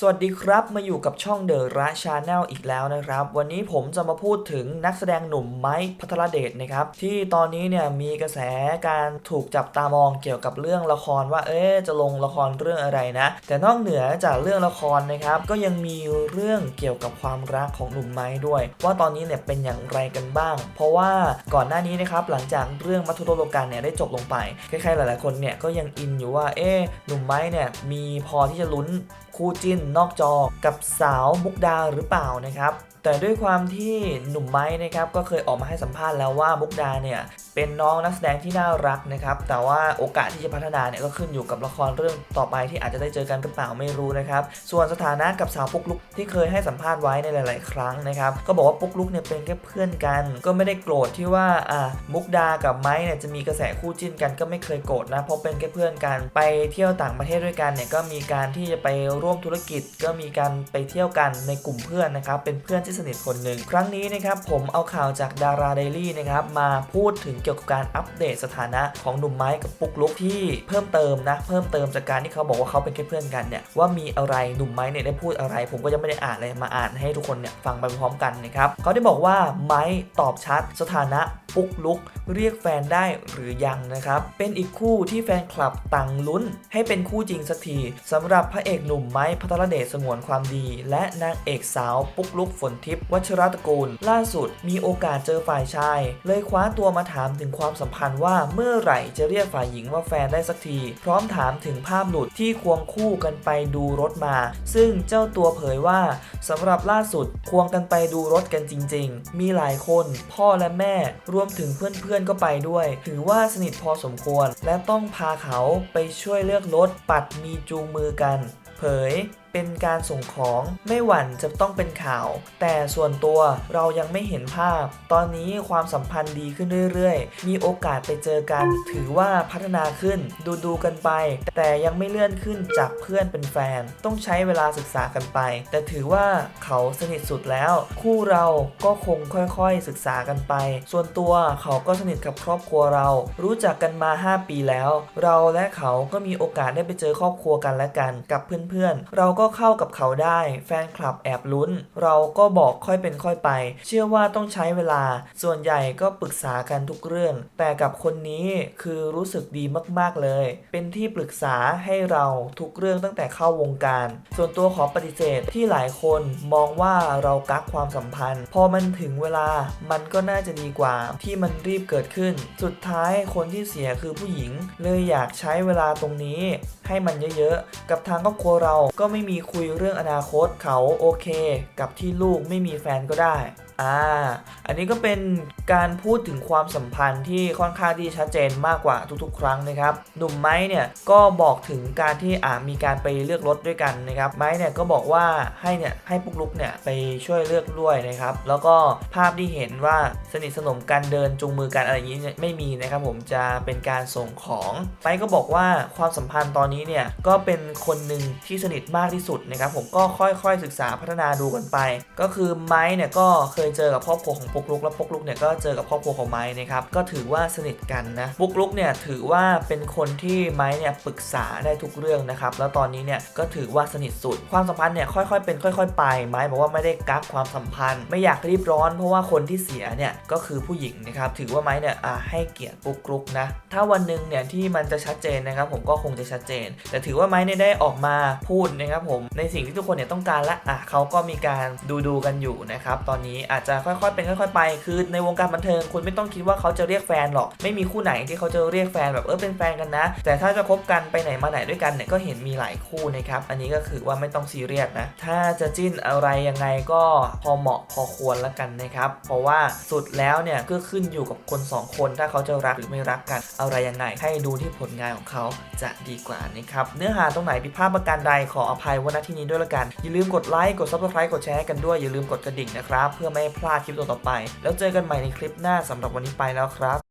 สวัสดีครับ มาอยู่กับช่องเดอะระชาแนลอีกแล้วนะครับ วันนี้ผมจะมาพูดถึงนักแสดงหนุ่มไม้พัทรเดชนะครับ ที่ตอนนี้เนี่ยมีกระแสการถูกจับตามองเกี่ยวกับเรื่องละครว่า เอ๊จะลงละครเรื่องอะไรนะ แต่นอกเหนือจากเรื่องละครนะครับ ก็ยังมีเรื่องเกี่ยวกับความรักของหนุ่มไม้ด้วย ว่าตอนนี้เนี่ยเป็นอย่างไรกันบ้าง เพราะว่าก่อนหน้านี้นะครับหลังจากเรื่องมัทุโรโลกันเนี่ยได้จบลงไปใครๆหลาย ๆคนเนี่ยก็ยังอินอยู่ว่าเอ๊หนุ่มไม้เนี่ยมีพอที่จะลุ้นคู่จิ้นนอกจอกับสาวมุกดาหรือเปล่านะครับแต่ด้วยความที่หนุ่มไม้นะครับก็เคยออกมาให้สัมภาษณ์แล้วว่ามุกดาเนี่ย เป็นน้องนักแสดงที่น่ารักนะครับ แต่ว่าโอกาสที่จะพัฒนาเนี่ยก็ขึ้นอยู่กับละครเรื่องต่อไปที่อาจจะได้เจอกันหรือเปล่าไม่รู้นะครับ ส่วนสถานะกับสาวปุ๊กลุกที่เคยให้สัมภาษณ์ไว้ในหลาย ๆ ครั้งนะครับ ก็บอกว่าปุ๊กลุกเนี่ยเป็นแค่เพื่อนกัน ก็ไม่ได้โกรธที่ว่าอะมุกดากับไม้เนี่ยจะมีกระแสคู่จิ้นกันก็ไม่เคยโกรธนะเพราะเป็นแค่เพื่อนกันไปเที่ยวต่างประเทศด้วยกันเนี่ยก็มีการที่จะไปร่วมธุรกิจ ก็มีการไปเที่ยวกันในกลุ่มเพื่อนนะครับเป็นเพื่อนที่สนิทคนหนึ่งครั้งนี้นะครับผมเอาข่าวจากดาราเดลี่นะครับมาพูดถึงกี่ยวกับการอัปเดตสถานะของหนุ่มไม้กับปุ๊กลุกที่เพิ่มเติมนะ เพิ่มเติมจากการที่เขาบอกว่าเขาเป็นแค่เพื่อนกันเนี่ยว่ามีอะไรหนุ่มไม้เนี่ยได้พูดอะไร ผมก็ยังไม่ได้อ่านเลยมาอ่านให้ทุกคนเนี่ยฟังไปพร้อมกันนะครับเขาได้บอกว่าไม้ตอบชัดสถานะปุ๊กลุกเรียกแฟนได้หรือยังนะครับ เป็นอีกคู่ที่แฟนคลับต่างลุ้น ให้เป็นคู่จริงสักทีสำหรับพระเอกหนุ่มไม้พัทรเดชสงวนความดี และนางเอกสาวปุ๊กลุกฝนทิพย์วัชรตระกูล ล่าสุดมีโอกาสเจอฝ่ายชาย เลยคว้าตัวมาถามถึงความสัมพันธ์ว่าเมื่อไหร่จะเรียกฝ่ายหญิงว่าแฟนได้สักที พร้อมถามถึงภาพหลุดที่ควงคู่กันไปดูรถมา ซึ่งเจ้าตัวเผยว่าสำหรับล่าสุดควงกันไปดูรถกันจริง ๆ มีหลายคน พ่อและแม่รวมถึงเพื่อนๆก็ไปด้วย ถือว่าสนิทพอสมควร และต้องพาเขาไปช่วยเลือกรถปัดมีจูงมือกัน เผย เป็นการส่งของไม่หวั่นจะต้องเป็นข่าว แต่ส่วนตัวเรายังไม่เห็นภาพ ตอนนี้ความสัมพันธ์ดีขึ้นเรื่อยๆ มีโอกาสไปเจอกัน ถือว่าพัฒนาขึ้นดูดูกันไป แต่ยังไม่เลื่อนขึ้นจากเพื่อนเป็นแฟน ต้องใช้เวลาศึกษากันไป แต่ถือว่าเขาสนิทสุดแล้ว คู่เราก็คงค่อยๆศึกษากันไป ส่วนตัวเขาก็สนิทกับครอบครัวเรา รู้จักกันมา 5 ปีแล้ว เราและเขาก็มีโอกาสได้ไปเจอครอบครัวกันและกัน กับเพื่อนๆ เราก็เข้ากับเขาได้ แฟนคลับแอบลุ้น เราก็บอกค่อยเป็นค่อยไป เชื่อว่าต้องใช้เวลา ส่วนใหญ่ก็ปรึกษากันทุกเรื่อง แต่กับคนนี้คือรู้สึกดีมากๆเลย เป็นที่ปรึกษาให้เราทุกเรื่องตั้งแต่เข้าวงการ ส่วนตัวขอปฏิเสธที่หลายคนมองว่าเรากักความสัมพันธ์ พอมันถึงเวลามันก็น่าจะดีกว่า ที่มันรีบเกิดขึ้น สุดท้ายคนที่เสียคือผู้หญิง เลยอยากใช้เวลาตรงนี้ ให้มันเยอะๆ กับทางครอบครัวเราก็ไม่มีมีคุยเรื่องอนาคตเขาโอเค กับที่ลูกไม่มีแฟนก็ได้ อ่า อันนี้ก็เป็นการพูดถึงความสัมพันธ์ที่ค่อนข้างที่ชัดเจนมากกว่าทุกๆ ครั้งนะครับ หนุ่มไม้เนี่ยก็บอกถึงการที่อ่ามีการไปเลือกรถด้วยกันนะครับ ไม้เนี่ยก็บอกว่าให้เนี่ยให้ปุ๊กลุกเนี่ยไปช่วยเลือกด้วยนะครับ แล้วก็ภาพที่เห็นว่าสนิทสนมกันเดินจูงมือกันอะไรอย่างนี้ไม่มีนะครับผมจะเป็นการส่งของไม้ก็บอกว่าความสัมพันธ์ตอนนี้เนี่ยก็เป็นคนหนึ่งที่สนิทมากที่สุดนะครับ ผมก็ค่อยๆศึกษาพัฒนาดูกันไป ก็คือไม้เนี่ยก็เคยเจอกับครอบครัวของปุกลุกแล้วปุ๊กลุกเนี่ยก็เจอกับครอบครัวของไม้นะครับก็ถือว่าสนิทกันนะปุกลุกเนี่ยถือว่าเป็นคนที่ไม้เนี่ยปรึกษาได้ทุกเรื่องนะครับแล้วตอนนี้เนี่ยก็ถือว่าสนิทสุด ความสัมพันธ์เนี่ยค่อยๆเป็นค่อย ๆ ไป ไม้บอกว่าไม่ได้กักความสัมพันธ์ ไม่อยากรีบร้อน เพราะว่าคนที่เสียเนี่ยก็คือผู้หญิงนะครับถือว่าไม้เนี่ยให้เกียรติปุกลุกนะถ้าวันหนึ่งเนี่ยที่มันจะชัดเจนนะครับผมก็คงจะชัดเจน แต่ถือว่าไม้เนี่ยได้ออกมาพูดนะครับผมในสิ่งที่ทุกคนเนี่ยต้องการและอะเขาก็มีการดูดูกันอยู่นะครับตอนนี้อาจจะค่อยๆเป็นค่อยๆไป คือในวงการบันเทิงคุณไม่ต้องคิดว่าเขาจะเรียกแฟนหรอกไม่มีคู่ไหนที่เขาจะเรียกแฟนแบบเออเป็นแฟนกันนะ แต่ถ้าจะคบกันไปไหนมาไหนด้วยกันเนี่ยก็เห็นมีหลายคู่นะครับอันนี้ก็คือว่าไม่ต้องซีเรียสนะถ้าจะจิ้นอะไรยังไงก็พอเหมาะพอควรแล้วกันนะครับเพราะว่าสุดแล้วเนี่ยก็ขึ้นอยู่กับคนสองคน ถ้าเขาจะรักหรือไม่รักกันอะไรยังไงให้ดูที่ผลงานของเขาจะดีกว่านะครับเนื้อหาตรงไหนผิดพลาดประการใดขออภัยวันที่นี้ด้วยละกันอย่าลืมกดไลค์กด subscribe กดแชร์กันด้วยอย่าลืมกดกระดิ่งนะครับเพื่อไม่พลาดคลิปต่อไป แล้วเจอกันใหม่ในคลิปหน้าสำหรับวันนี้ไปแล้วครับ